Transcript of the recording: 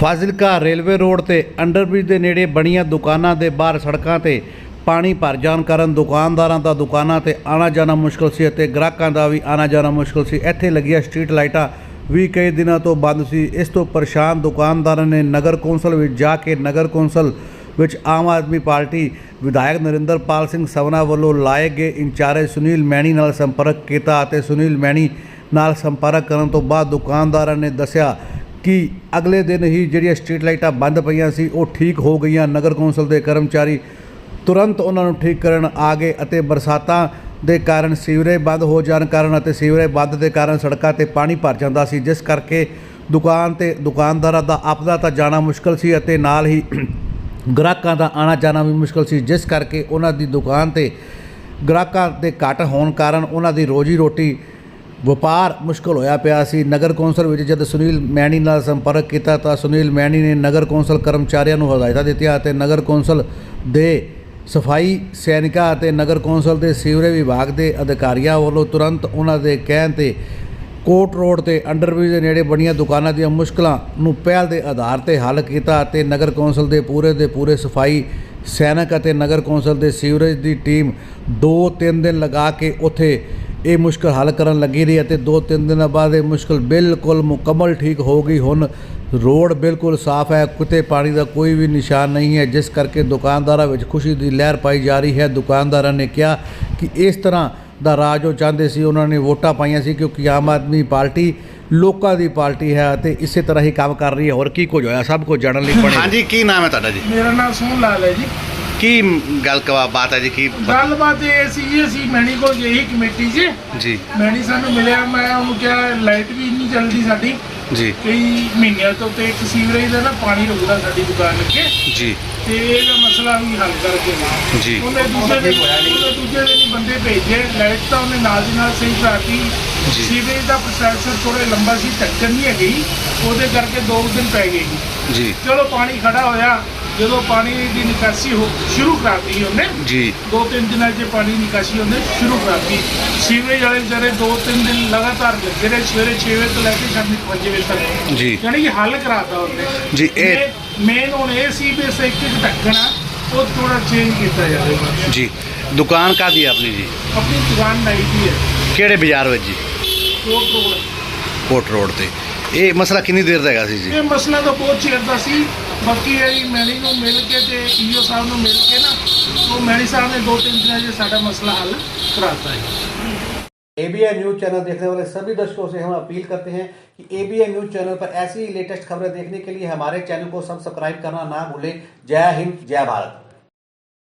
Fazilka railway road ਤੇ underbridge ਦੇ ਨੇੜੇ ਬਣੀਆਂ ਦੁਕਾਨਾਂ ਦੇ ਬਾਹਰ ਸੜਕਾਂ ਤੇ ਪਾਣੀ ਭਰ ਜਾਣ ਕਾਰਨ ਦੁਕਾਨਦਾਰਾਂ ਦਾ ਦੁਕਾਨਾਂ ਤੇ ਆਣਾ ਜਾਣਾ ਮੁਸ਼ਕਲ ਸੀ ਅਤੇ ਗ੍ਰਾਹਕਾਂ ਦਾ ਵੀ ਆਣਾ ਜਾਣਾ ਮੁਸ਼ਕਲ ਸੀ। ਇੱਥੇ ਲੱਗੀਆਂ ਸਟਰੀਟ ਲਾਈਟਾਂ ਵੀ ਕਈ ਦਿਨਾਂ ਤੋਂ ਬੰਦ ਸੀ। ਇਸ ਤੋਂ ਪਰੇਸ਼ਾਨ ਦੁਕਾਨਦਾਰਾਂ ਨੇ ਨਗਰ ਕੌਂਸਲ ਵਿੱਚ ਜਾ ਕੇ ਨਗਰ ਕੌਂਸਲ ਵਿੱਚ ਆਮ ਆਦਮੀ ਪਾਰਟੀ ਵਿਧਾਇਕ ਨਰਿੰਦਰਪਾਲ ਸਿੰਘ ਸਵਨਾ ਵੱਲੋਂ ਲਾਏ ਗਏ ਇੰਚਾਰਜ ਸੁਨੀਲ ਮੈਣੀ ਨਾਲ ਸੰਪਰਕ ਕੀਤਾ ਅਤੇ ਸੁਨੀਲ ਮੈਣੀ ਨਾਲ ਸੰਪਰਕ ਕਰਨ ਤੋਂ ਬਾਅਦ ਦੁਕਾਨਦਾਰਾਂ ਨੇ ਦੱਸਿਆ ਕਿ ਅਗਲੇ ਦਿਨ ਹੀ ਜਿਹੜੀਆਂ ਸਟਰੀਟ ਲਾਈਟਾਂ ਬੰਦ ਪਈਆਂ ਸੀ, ਉਹ ਠੀਕ ਹੋ ਗਈਆਂ। ਨਗਰ ਕੌਂਸਲ ਦੇ ਕਰਮਚਾਰੀ ਤੁਰੰਤ ਉਹਨਾਂ ਨੂੰ ਠੀਕ ਕਰਨ ਆ ਗਏ ਅਤੇ ਬਰਸਾਤਾਂ ਦੇ ਕਾਰਨ ਸੀਵਰੇਜ ਬੰਦ ਹੋ ਜਾਣ ਕਾਰਨ ਅਤੇ ਸੀਵਰੇਜ ਬੰਦ ਦੇ ਕਾਰਨ ਸੜਕਾਂ ਤੇ ਪਾਣੀ ਭਰ ਜਾਂਦਾ ਸੀ। ਜਿਸ ਕਰਕੇ ਦੁਕਾਨ ਤੇ ਦੁਕਾਨਦਾਰਾਂ ਦਾ ਆਪਦਾ ਤਾਂ ਜਾਣਾ ਮੁਸ਼ਕਲ ਸੀ ਅਤੇ ਨਾਲ ਹੀ ਗ੍ਰਾਹਕਾਂ ਦਾ ਆਣਾ ਜਾਣਾ ਵੀ ਮੁਸ਼ਕਲ ਸੀ। ਜਿਸ ਕਰਕੇ ਉਹਨਾਂ ਦੀ ਦੁਕਾਨ ਤੇ ਗ੍ਰਾਹਕਾਂ ਦੇ ਘੱਟ ਹੋਣ ਕਾਰਨ ਉਹਨਾਂ ਦੀ ਰੋਜੀ ਰੋਟੀ ਵਪਾਰ ਮੁਸ਼ਕਲ ਹੋਇਆ ਪਿਆ ਸੀ। ਨਗਰ ਕੌਂਸਲ ਵਿੱਚ ਜਦ ਸੁਨੀਲ ਮੈਣੀ ਨਾਲ ਸੰਪਰਕ ਕੀਤਾ ਤਾਂ ਸੁਨੀਲ ਮੈਣੀ ਨੇ ਨਗਰ ਕੌਂਸਲ ਕਰਮਚਾਰੀਆਂ ਨੂੰ ਹਦਾਇਤਾਂ ਦਿੱਤੀਆਂ ਅਤੇ ਨਗਰ ਕੌਂਸਲ ਦੇ ਸਫ਼ਾਈ ਸੈਨਿਕਾਂ ਅਤੇ ਨਗਰ ਕੌਂਸਲ ਦੇ ਸੀਵਰੇਜ ਵਿਭਾਗ ਦੇ ਅਧਿਕਾਰੀਆਂ ਵੱਲੋਂ ਤੁਰੰਤ ਉਹਨਾਂ ਦੇ ਕਹਿਣ ਤੇ ਕੋਟ ਰੋਡ ਤੇ ਅੰਡਰਬ੍ਰਿਜ ਦੇ ਨੇੜੇ ਬਣੀਆਂ ਦੁਕਾਨਾਂ ਦੀਆਂ ਮੁਸ਼ਕਲਾਂ ਨੂੰ ਪਹਿਲ ਦੇ ਆਧਾਰ ਤੇ ਹੱਲ ਕੀਤਾ ਅਤੇ ਨਗਰ ਕੌਂਸਲ ਦੇ ਪੂਰੇ ਦੇ ਪੂਰੇ ਸਫ਼ਾਈ ਸੈਨਿਕ ਅਤੇ ਨਗਰ ਕੌਂਸਲ ਦੇ ਸੀਵਰੇਜ ਦੀ ਟੀਮ 2-3 ਦਿਨ ਲਗਾ ਕੇ ਉੱਥੇ ਇਹ ਮੁਸ਼ਕਲ ਹੱਲ ਕਰਨ ਲੱਗੀ ਰਹੀ ਅਤੇ 2-3 ਦਿਨਾਂ ਬਾਅਦ ਇਹ ਮੁਸ਼ਕਲ ਬਿਲਕੁਲ ਮੁਕੰਮਲ ਠੀਕ ਹੋ ਗਈ। ਹੁਣ ਰੋਡ ਬਿਲਕੁਲ ਸਾਫ਼ ਹੈ ਕਿਤੇ ਪਾਣੀ ਦਾ ਕੋਈ ਵੀ ਨਿਸ਼ਾਨ ਨਹੀਂ ਹੈ ਜਿਸ ਕਰਕੇ ਦੁਕਾਨਦਾਰਾਂ ਵਿੱਚ ਖੁਸ਼ੀ ਦੀ ਲਹਿਰ ਪਾਈ ਜਾ ਰਹੀ ਹੈ। ਦੁਕਾਨਦਾਰਾਂ ਨੇ ਕਿਹਾ ਕਿ ਇਸ ਤਰ੍ਹਾਂ ਦਾ ਰਾਜ ਉਹ ਚਾਹੁੰਦੇ ਸੀ ਉਹਨਾਂ ਨੇ ਵੋਟਾਂ ਪਾਈਆਂ ਸੀ ਕਿਉਂਕਿ ਆਮ ਆਦਮੀ ਪਾਰਟੀ ਲੋਕਾਂ ਦੀ ਪਾਰਟੀ ਹੈ ਅਤੇ ਇਸੇ ਤਰ੍ਹਾਂ ਹੀ ਕੰਮ ਕਰ ਰਹੀ ਹੈ। ਹੋਰ ਕੀ ਕੁਝ ਹੋਇਆ? ਸਭ ਕੁਝ ਜਾਣਨ ਲਈ ਬਣੇ ਹਾਂਜੀ ਕੀ ਨਾਮ ਹੈ ਤੁਹਾਡਾ ਜੀ? ਮੇਰਾ ਨਾਮ ਸੋਹਣ ਲਾਲ ਹੈ ਜੀ। ਕੀ ਗੱਲ ਕਵਾ ਬਾਤ ਹੈ ਜੀ ਕੀ ਗੱਲਬਾਤ ਇਹ ਸੀ ਜੀ ਅਸੀਂ ਮੈਣੀ ਕੋਲ ਸੀ ਕਮੇਟੀ 'ਚ। ਜੀ। ਮੈਣੀ ਸਾਨੂੰ ਮਿਲਿਆ ਮੈਂ ਉਹਨੂੰ ਕਿਹਾ ਲਾਈਟ ਵੀ ਇੰਨੀ ਚੱਲਦੀ ਸਾਡੀ। ਜੀ। ਕਈ ਮਹੀਨਿਆਂ ਤੋਂ ਤੇ ਇੱਕ ਸੀਵਰੇਜ ਦਾ ਨਾ ਪਾਣੀ ਰੁਕਦਾ ਸਾਡੀ ਦੁਕਾਨ ਅੱਗੇ। ਜੀ। ਤੇ ਇਹਦਾ ਮਸਲਾ ਵੀ ਹੱਲ ਕਰਕੇ ਦੇ ਜੀ। ਉਹਨੇ ਦੂਜੇ ਦਿਨ ਉਹਨੇ ਦੂਜੇ ਦਿਨ ਬੰਦੇ ਭੇਜੇ ਲਾਈਟ ਤਾਂ ਉਹਨੇ ਨਾਲ ਦੀ ਨਾਲ ਸਹੀ ਕਰਾਤੀ। ਸੀਵਰੇਜ ਦਾ ਪ੍ਰੋਸੈਸਰ ਥੋੜਾ ਲੰਬਾ ਸੀ ਟੱਕਰ ਨਹੀਂ ਹੈਗੀ। ਉਹਦੇ ਕਰਕੇ ਦੋ ਦਿਨ ਪੈ ਗਏ ਜੀ। ਚਲੋ ਪਾਣੀ ਖੜਾ ਹੋਇਆ। ਜਦੋਂ ਪਾਣੀ ਦੀ ਨਿਕਾਸੀ ਹੋ ਸ਼ੁਰੂ ਕਰਤੀ ਉਹਨੇ ਜੀ। ਦੋ ਤਿੰਨ ਦਿਨਾਂ 'ਚ ਪਾਣੀ ਨਿਕਾਸੀ ਉਹਨੇ ਸ਼ੁਰੂ ਕਰਤੀ। ਸੀਵਰੇਜ ਵਾਲੇ ਵਿਚਾਰੇ ਦੋ ਤਿੰਨ ਦਿਨ ਲਗਾਤਾਰ ਲੱਗੇ ਰਹੇ ਸਵੇਰੇ 6 ਵਜੇ ਤੋਂ ਲੈ ਕੇ ਸ਼ਾਮੀ 5 ਵਜੇ ਤੱਕ। ਜੀ। ਯਾਨੀ ਕਿ ਹੱਲ ਕਰਾਤਾ ਉਹਨੇ। ਜੀ, ਇਹ- ਮੇਨ ਹੁਣ ਇਹ ਸੀ ਵੀ ਇਸ ਇੱਕ ਇੱਕ ਢੱਕਣਾ ਉਹ ਥੋੜਾ ਚੇਂਜ ਕੀਤਾ ਜਾਵੇ ਬਸ। ਜੀ ਦੁਕਾਨ ਕਾਦੀ ਆਪਣੀ ਜੀ? ਆਪਣੀ ਦੁਕਾਨ ਨਾਈ ਦੀ ਹੈ। ਕਿਹੜੇ ਬਾਜ਼ਾਰ ਵਿੱਚ ਜੀ? ਕੋਟ ਰੋਡ। ਕੋਟ ਰੋਡ ਤੇ। ਇਹ ਮਸਲਾ ਕਿੰਨੀ ਦੇਰ ਦਾ ਹੈਗਾ ਸੀ ਜੀ? ਇਹ ਮਸਲਾ ਤਾਂ ਬਹੁਤ ਚਿਰ ਦਾ ਸੀ। ਬਾਕੀ ਇਹ ਮੈਣੀ ਨੂੰ ਮਿਲ ਕੇ ਤੇ ਈਓ ਸਾਹਿਬ ਨੂੰ ਮਿਲ ਕੇ ਨਾ ਉਹ ਮੈਣੀ ਸਾਹਿਬ ਨੇ ਦੋ ਤਿੰਨ ਦਿਨਾਂ 'ਚ ਸਾਡਾ ਮਸਲਾ ਹੱਲ ਕਰਾਤਾ ਹੈ एबीएन न्यूज चैनल देखने वाले सभी दर्शकों से हम अपील करते हैं कि एबीएन न्यूज चैनल पर ऐसी ही लेटेस्ट खबरें देखने के लिए हमारे चैनल को सब्सक्राइब करना ना भूलें जय हिंद जय भारत